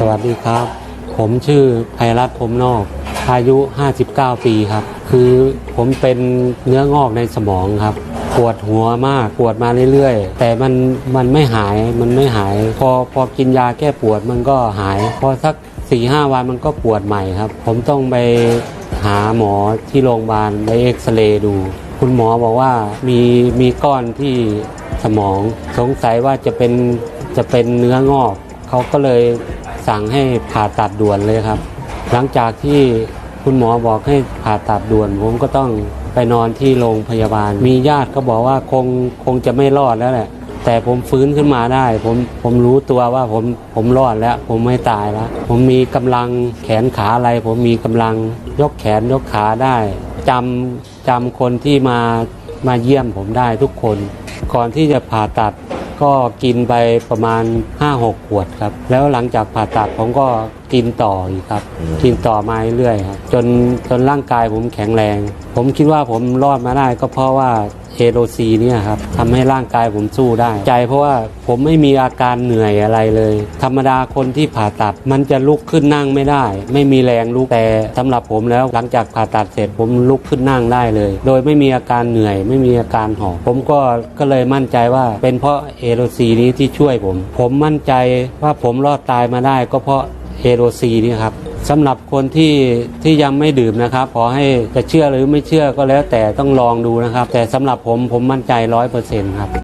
สวัสดีครับ ผมชื่อไพรัตน์พรมนอก อายุ 59 ปีครับ คือผมเป็นเนื้องอกในสมองครับ ปวดหัวมาก ปวดมาเรื่อยๆ แต่มันมันไม่หาย มันไม่หาย พอพอกินยาแก้ปวดมันก็หาย พอสัก4ีหวันมันก็ปวดใหม่ครับ ผมต้องไปหาหมอที่โรงพยาบาลไปเอ็กซเรย์ดู คุณหมอบอกว่ามีมีก้อนที่สมองสงสัยว่าจะเป็นจะเป็นเนื้องอก เขาก็เลย สั่งให้ผ่าตัดด่วนเลยครับ หลังจากที่คุณหมอบอกให้ผ่าตัดด่วน ผมก็ต้องไปนอนที่โรงพยาบาล มีญาติก็บอกว่าคงคงจะไม่รอดแล้วแหละแต่ผมฟื้นขึ้นมาได้ ผมผมรู้ตัวว่าผมผมรอดแล้ว ผมไม่ตายแล้ว ผมมีกำลังแขนขาอะไร ผมมีกำลังยกแขนยกขาได้จำจำคนที่มามาเยี่ยมผมได้ทุกคน ก่อนที่จะผ่าตัด ก็กินไปประมาณ 5-6 ขวดครับ แล้วหลังจากผ่าตัดผมก็ กินต่ออีกครับกินต่อมาเรื่อยๆครับจนจนร่างกายผมแข็งแรง ผมคิดว่าผมรอดมาได้ก็เพราะว่าเอโรซีเนี่ยครับทำให้ร่างกายผมสู้ได้ ใจเพราะว่าผมไม่มีอาการเหนื่อยอะไรเลย ธรรมดาคนที่ผ่าตัดมันจะลุกขึ้นนั่งไม่ได้ ไม่มีแรงลุกแต่สำหรับผมแล้วหลังจากผ่าตัดเสร็จผมลุกขึ้นนั่งได้เลย โดยไม่มีอาการเหนื่อย ไม่มีอาการหอบผมก็ก็เลยมั่นใจว่า เป็นเพราะเอโรซีนี้ที่ช่วยผม ผมมั่นใจว่าผมรอดตายมาได้ ก็เพราะ เอโรซีนี่ครับสำหรับคนที่ที่ยังไม่ดื่มนะครับ ขอให้จะเชื่อหรือไม่เชื่อก็แล้วแต่ต้องลองดูนะครับ แต่สำหรับผมผมมั่นใจร้อยเปอร์เซ็นต์ครับ